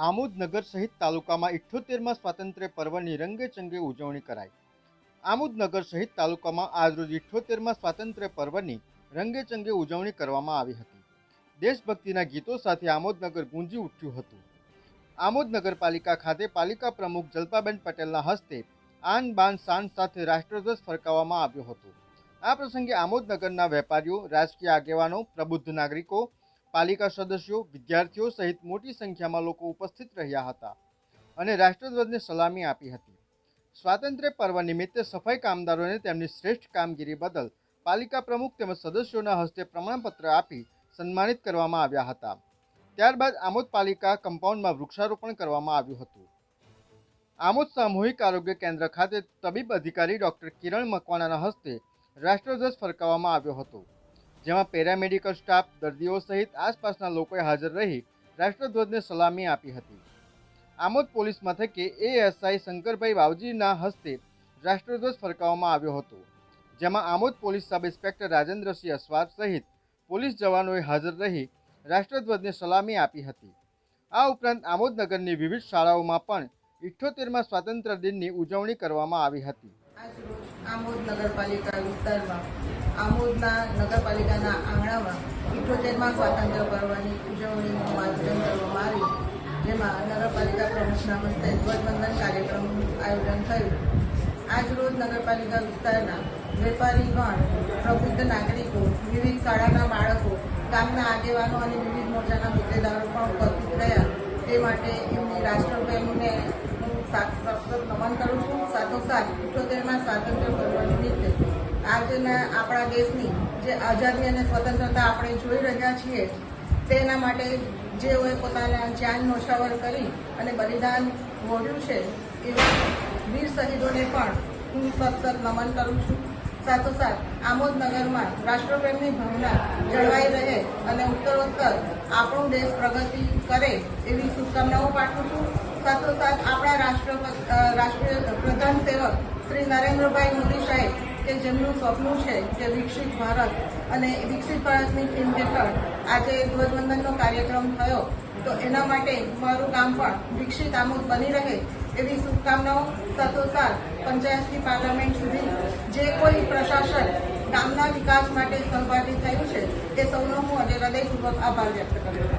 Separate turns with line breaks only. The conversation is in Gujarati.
આમોદ નગર સહિત તાલુકામાં ઇઠ્ઠોતેરમાં સ્વાતંત્ર્ય પર્વની રંગેચંગે ઉજવણી કરાઈ. આમોદ નગર સહિત તાલુકામાં આજરોજ ઇઠ્ઠોતેરમાં સ્વાતંત્ર્ય પર્વની રંગેચંગે ઉજવણી કરવામાં આવી હતી. દેશભક્તિના ગીતો સાથે આમોદનગર ગુંજી ઉઠ્યું હતું. આમોદ નગરપાલિકા ખાતે પાલિકા પ્રમુખ જલ્પાબેન પટેલના હસ્તે આન બાન શાન સાથે રાષ્ટ્રધ્વજ ફરકાવવામાં આવ્યો હતો. આ પ્રસંગે આમોદનગરના વેપારીઓ, રાજકીય આગેવાનો, પ્રબુદ્ધ નાગરિકો પાલિકા સદસ્યો, વિદ્યાર્થીઓ સહિત મોટી સંખ્યામાં લોકો ઉપસ્થિત રહ્યા હતા અને રાષ્ટ્રધ્વજને સલામી આપી હતી. સ્વાતંત્ર્ય પર્વ નિમિત્તે સફાઈ કામદારોને તેમની શ્રેષ્ઠ કામગીરી બદલ પાલિકા પ્રમુખ તેમજ સદસ્યોના હસ્તે પ્રમાણપત્ર આપી સન્માનિત કરવામાં આવ્યા હતા. ત્યારબાદ આમોદ પાલિકા કમ્પાઉન્ડમાં વૃક્ષારોપણ કરવામાં આવ્યું હતું. આમોદ સામૂહિક આરોગ્ય કેન્દ્ર ખાતે તબીબ અધિકારી ડોક્ટર કિરણ મકવાણાના હસ્તે રાષ્ટ્રધ્વજ ફરકાવવામાં આવ્યો હતો. જેમાં પેરામેડિકલ સ્ટાફ, દર્દીઓ સહિત આસપાસના લોકોએ હાજર રહી રાષ્ટ્રધ્વજને સલામી આપી હતી. આમોદ પોલીસ મથકે એએસઆઈ શંકરભાઈ વાવજીના હસ્તે રાષ્ટ્રધ્વજ ફરકાવવામાં આવ્યો હતો, જેમાં Amod police sub inspector Rajendrasinh Aswar સહિત પોલીસ જવાનોએ હાજર રહી રાષ્ટ્રધ્વજને સલામી આપી હતી. આ ઉપરાંત આમોદનગરની વિવિધ શાળાઓમાં પણ ઇઠ્ઠોતેરમાં સ્વાતંત્ર્ય દિનની ઉજવણી કરવામાં આવી હતી.
આમોદ નગરપાલિકા વિસ્તારમાં, આમોદના નગરપાલિકાના આંગણામાં ઇઠોતેરમાં સ્વાતંત્ર્ય પર્વની ઉજવણીનું આયોજન કરવામાં આવ્યું. જેમાં નગરપાલિકા પ્રમુખના હસ્તે ધ્વજવંદન કાર્યક્રમનું આયોજન થયું. આજરોજ નગરપાલિકા વિસ્તારના વેપારીગણ પ્રબુદ્ધ નાગરિકો, વિવિધ શાળાના બાળકો, ગામના આગેવાનો અને વિવિધ મોરચાના હોદ્દેદારો પણ ઉપસ્થિત રહ્યા. તે માટે એમની રાષ્ટ્રપ્રેમને હું સાક્ષાત નમન કરું છું. સાથોસાથ ઇઠોતેરમાં સ્વાતંત્ર્ય પર્વ નિમિત્તે આજના આપણા દેશની જે આઝાદી અને સ્વતંત્રતા આપણે જોઈ રહ્યા છીએ, તેના માટે જેઓએ પોતાના જાન નોછાવર કરી અને બલિદાન મોડ્યું છે, એવા વીર શહીદોને પણ હું સતત નમન કરું છું. સાથોસાથ આમોદ નગરમાં રાષ્ટ્રપ્રેમની ભાવના જળવાઈ રહે અને ઉત્તરોત્તર આપણો દેશ પ્રગતિ કરે એવી શુભકામનાઓ પાઠવું છું. સાથોસાથ આપણા રાષ્ટ્ર રાષ્ટ્રીય પ્રધાન સેવક શ્રી નરેન્દ્રભાઈ મોદી સાહેબ, કે જેમનું સ્વપ્ન છે કે વિકસિત ભારત અને વિકસિત ભારતની થીમ હેઠળ આજે ધ્વજવંદનનો કાર્યક્રમ થયો. તો એના માટે મારું કામ પણ વિકસિત આમોદ બની રહે એવી શુભકામનાઓ સાથોસાથ પંચાયતથી પાર્લામેન્ટ સુધી જે કોઈ પ્રશાસન ગામના વિકાસ માટે સહભાગી થયું છે, તે સૌનો હું અને હૃદયપૂર્વક આભાર વ્યક્ત કરું છું.